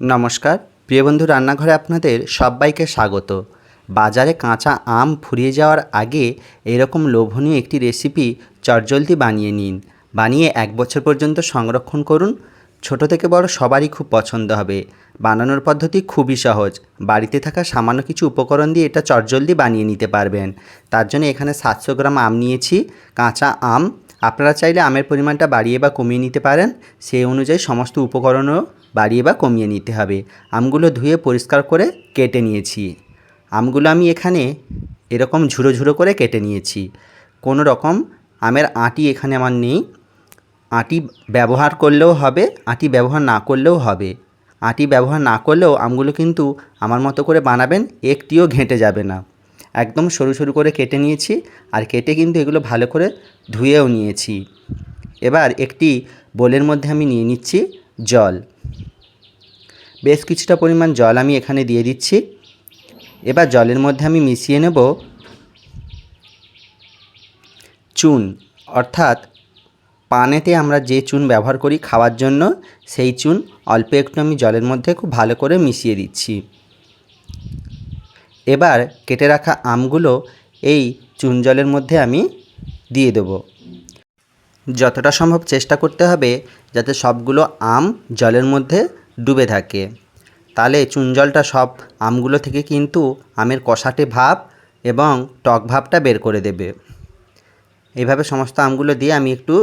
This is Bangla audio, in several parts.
নমস্কার। প্রিয় বন্ধু, রান্নাঘরে আপনাদের সবাইকে স্বাগত। বাজারে কাঁচা আম ফুরিয়ে যাওয়ার আগে এরকম লোভনীয় একটি রেসিপি চটজলদি বানিয়ে নিন। বানিয়ে এক বছর পর্যন্ত সংরক্ষণ করুন। ছোট থেকে বড় সবারই খুব পছন্দ হবে। বানানোর পদ্ধতি খুবই সহজ। বাড়িতে থাকা সামান্য কিছু উপকরণ দিয়ে এটা চটজলদি বানিয়ে নিতে পারবেন। তার জন্য এখানে সাতশো গ্রাম আম নিয়েছি। কাঁচা আম। আপনারা চাইলে আমের পরিমাণটা বাড়িয়ে বা কমিয়ে নিতে পারেন। সেই অনুযায়ী সমস্ত উপকরণও বাড়িয়ে বা কমিয়ে নিতে হবে। আমগুলো ধুয়ে পরিষ্কার করে কেটে নিয়েছি। আমগুলো আমি এখানে এরকম ঝুড়ো ঝুড়ো করে কেটে নিয়েছি। কোনো রকম আমের আঁটি এখানে আমার নেই। আঁটি ব্যবহার করলেও হবে, আঁটি ব্যবহার না করলেও হবে। আঁটি ব্যবহার না করলেও আমগুলো কিন্তু আমার মতো করে বানাবেন, একটিও ঘেঁটে যাবে না। একদম সরু সরু করে কেটে নিয়েছি আর কেটে কিন্তু এগুলো ভালো করে ধুয়েও নিয়েছি। এবার একটি বোলের মধ্যে আমি নিয়ে নিচ্ছি। জল। বেশ কিছুটা পরিমাণ জল আমি এখানে দিয়ে দিচ্ছি। এবার জলের মধ্যে আমি মিশিয়ে নেব চুন। অর্থাৎ পানেতে আমরা যে চুন ব্যবহার করি খাওয়ার জন্য, সেই চুন অল্প একটু আমি জলের মধ্যে খুব ভালো করে মিশিয়ে দিচ্ছি। এবার কেটে রাখা আমগুলো এই চুন জলের মধ্যে আমি দিয়ে দেবো। যতটা সম্ভব চেষ্টা করতে হবে যাতে সবগুলো আম জলের মধ্যে ডুবে থাকে। তাহলে চুন জলটা সব আমগুলো থেকে কিন্তু আমের কষাটে ভাব এবং টক ভাবটা বের করে দেবে। এইভাবে সমস্ত আমগুলো দিয়ে আমি একটু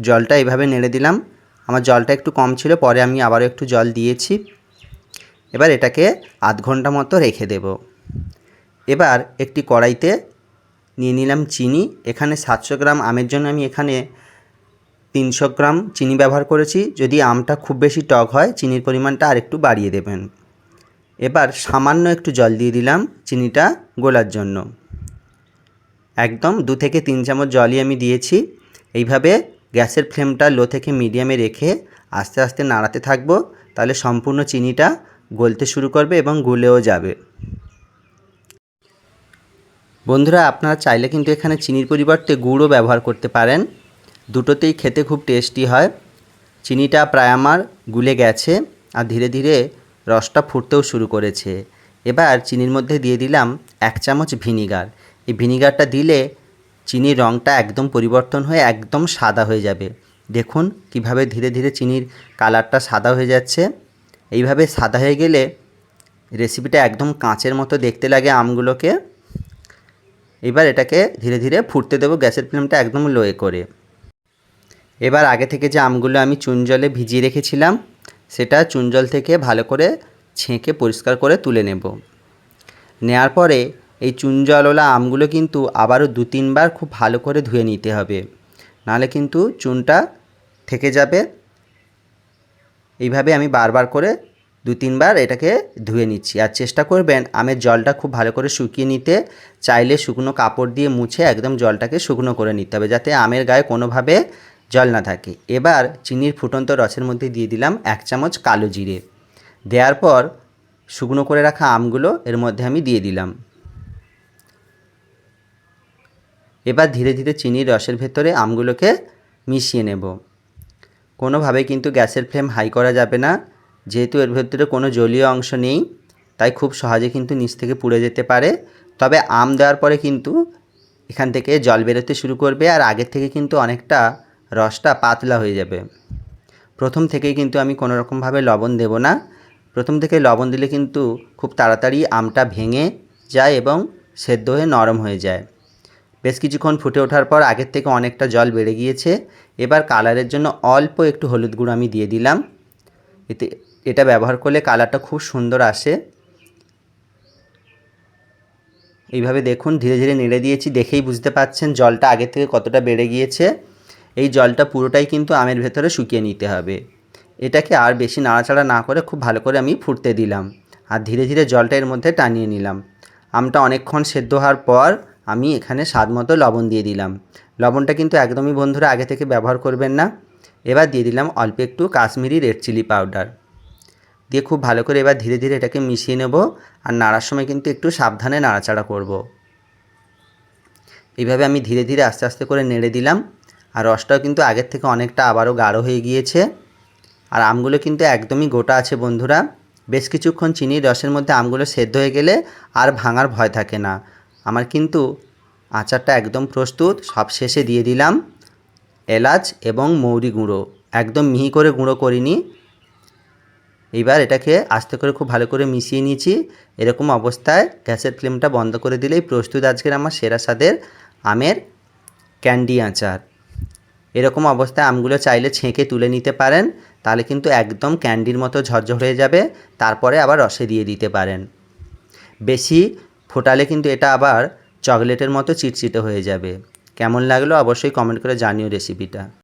জলটা এইভাবে নেড়ে দিলাম। আমার জলটা একটু কম ছিল, পরে আমি আবারও একটু জল দিয়েছি। এবার এটাকে আধ ঘণ্টা মতো রেখে দেব। এবার একটি কড়াইতে নিয়ে নিলাম চিনি। এখানে সাতশো গ্রাম আমের জন্য আমি এখানে তিনশো গ্রাম চিনি ব্যবহার করেছি। যদি আমটা খুব বেশি টক হয়, চিনির পরিমাণটা আর একটু বাড়িয়ে দেবেন। এবার সামান্য একটু জল দিয়ে দিলাম চিনিটা গোলার জন্য। একদম দু থেকে তিন চামচ জলই আমি দিয়েছি। এইভাবে গ্যাসের ফ্লেমটা লো থেকে মিডিয়ামে রেখে আস্তে আস্তে নাড়াতে থাকব, তাহলে সম্পূর্ণ চিনিটা গলতে শুরু করবে এবং গুলেও যাবে। বন্ধুরা, আপনারা চাইলে কিন্তু এখানে চিনির পরিবর্তে গুড়ও ব্যবহার করতে পারেন। দুটোতেই খেতে খুব টেস্টি হয়। চিনিটা প্রায় আমার গুলে গেছে আর ধীরে ধীরে রসটা ফুটতেও শুরু করেছে। এবার চিনির মধ্যে দিয়ে দিলাম এক চামচ ভিনিগার। এই ভিনিগারটা দিলে চিনির রঙটা একদম পরিবর্তন হয়ে একদম সাদা হয়ে যাবে। দেখুন কীভাবে ধীরে ধীরে চিনির কালারটা সাদা হয়ে যাচ্ছে। এইভাবে সাদা হয়ে গেলে রেসিপিটা একদম কাঁচের মতো দেখতে লাগে আমগুলোকে। এবার এটাকে ধীরে ধীরে ফুটতে দেবো গ্যাসের ফ্লেমটা একদম লোয়ে করে। এবার আগে থেকে যে আমগুলো আমি চুন জলে ভিজিয়ে রেখেছিলাম, সেটা চুন জল থেকে ভালো করে ছেঁকে পরিষ্কার করে তুলে নেব। নেওয়ার পরে এই চুন জলওয়ালা আমগুলো কিন্তু আবারও দু তিনবার খুব ভালো করে ধুয়ে নিতে হবে। নাহলে কিন্তু চুনটা থেকে যাবে। এইভাবে আমি বারবার করে দু তিনবার এটাকে ধুয়ে নিচ্ছি। আর চেষ্টা করবেন আমের জলটা খুব ভালো করে শুকিয়ে নিতে। চাইলে শুকনো কাপড় দিয়ে মুছে একদম জলটাকে শুকনো করে নিতে হবে, যাতে আমের গায়ে কোনোভাবে জল না থাকে। এবার চিনির ফুটন্ত রসের মধ্যে দিয়ে দিলাম এক চামচ কালো জিরে। দেওয়ার পর শুকনো করে রাখা আমগুলো এর মধ্যে আমি দিয়ে দিলাম। এবার ধীরে ধীরে চিনির রসের ভেতরে আমগুলোকে মিশিয়ে নেব। কোনোভাবে কিন্তু গ্যাসের ফ্লেম হাই করা যাবে না। যেহেতু এর ভেতরে কোনো জলীয় অংশ নেই, তাই খুব সহজে কিন্তু নিচ থেকে পুড়ে যেতে পারে। তবে আম দেওয়ার পরে কিন্তু এখান থেকে জল বেরোতে শুরু করবে আর আগের থেকে কিন্তু অনেকটা রসটা পাতলা হয়ে যাবে। প্রথম থেকেই কিন্তু আমি কোনো রকমভাবে লবণ দেব না। প্রথম থেকে লবণ দিলে কিন্তু খুব তাড়াতাড়ি আমটা ভেঙে যায় এবং সেদ্ধ হয়ে নরম হয়ে যায়। বেশ কিছুক্ষণ ফুটে ওঠার পর আগের থেকে অনেকটা জল বেড়ে গিয়েছে। এবার কালারের জন্য অল্প একটু হলুদ গুঁড়ো আমি দিয়ে দিলাম। এতে, এটা ব্যবহার করলে কালারটা খুব সুন্দর আসে। এইভাবে দেখুন, ধীরে ধীরে নেড়ে দিয়েছি, দেখেই বুঝতে পাচ্ছেন জলটা আগের থেকে কতটা বেড়ে গিয়েছে। এই জলটা পুরোটাই কিন্তু আমের ভেতরে শুকিয়ে নিতে হবে। এটাকে আর বেশি নাড়াচাড়া না করে খুব ভালো করে আমি ফুটতে দিলাম আর ধীরে ধীরে জলটা এর মধ্যে টানিয়ে নিলাম। আমটা অনেকক্ষণ সেদ্ধ হওয়ার পর আমি এখানে স্বাদ মতো লবণ দিয়ে দিলাম। লবণটা কিন্তু একদমই বন্ধুরা আগে থেকে ব্যবহার করবেন না। এবার দিয়ে দিলাম অল্প একটু কাশ্মীরি রেড চিলি পাউডার। দিয়ে খুব ভালো করে এবার ধীরে ধীরে এটাকে মিশিয়ে নেব আর নাড়ার সময় কিন্তু একটু সাবধানে নাড়াচাড়া করব। এইভাবে আমি ধীরে ধীরে আস্তে আস্তে করে নেড়ে দিলাম। আর রসটাও কিন্তু আগের থেকে অনেকটা আবারও গাঢ় হয়ে গিয়েছে। আর আমগুলো কিন্তু একদমই গোটা আছে বন্ধুরা। বেশ কিছুক্ষণ চিনির রসের মধ্যে আমগুলো সেদ্ধ হয়ে গেলে আর ভাঙার ভয় থাকে না। আমার কিন্তু আচারটা একদম প্রস্তুত, সব শেষে দিয়ে দিলাম এলাচ এবং মৌরি গুঁড়ো। একদম মিহি করে গুঁড়ো করিনি। এবার এটাকে আস্তে করে খুব ভালো করে মিশিয়ে নিয়েছি। এরকম অবস্থায় গ্যাসের ফ্লেমটা বন্ধ করে দিলেই প্রস্তুত আজকের আমার সেরা স্বাদের আমের ক্যান্ডি আচার। এরকম অবস্থায় আমগুলো চাইলে ছেঁকে তুলে নিতে পারেন, তাহলে কিন্তু একদম ক্যান্ডির মতো ঝরঝর হয়ে যাবে, তারপরে আবার রসে দিয়ে দিতে পারেন। বেশি ফোটালে কিন্তু এটা আবার চকলেটের মতো চিটচিটে হয়ে যাবে। কেমন লাগল অবশ্যই কমেন্ট করে জানিও রেসিপিটা।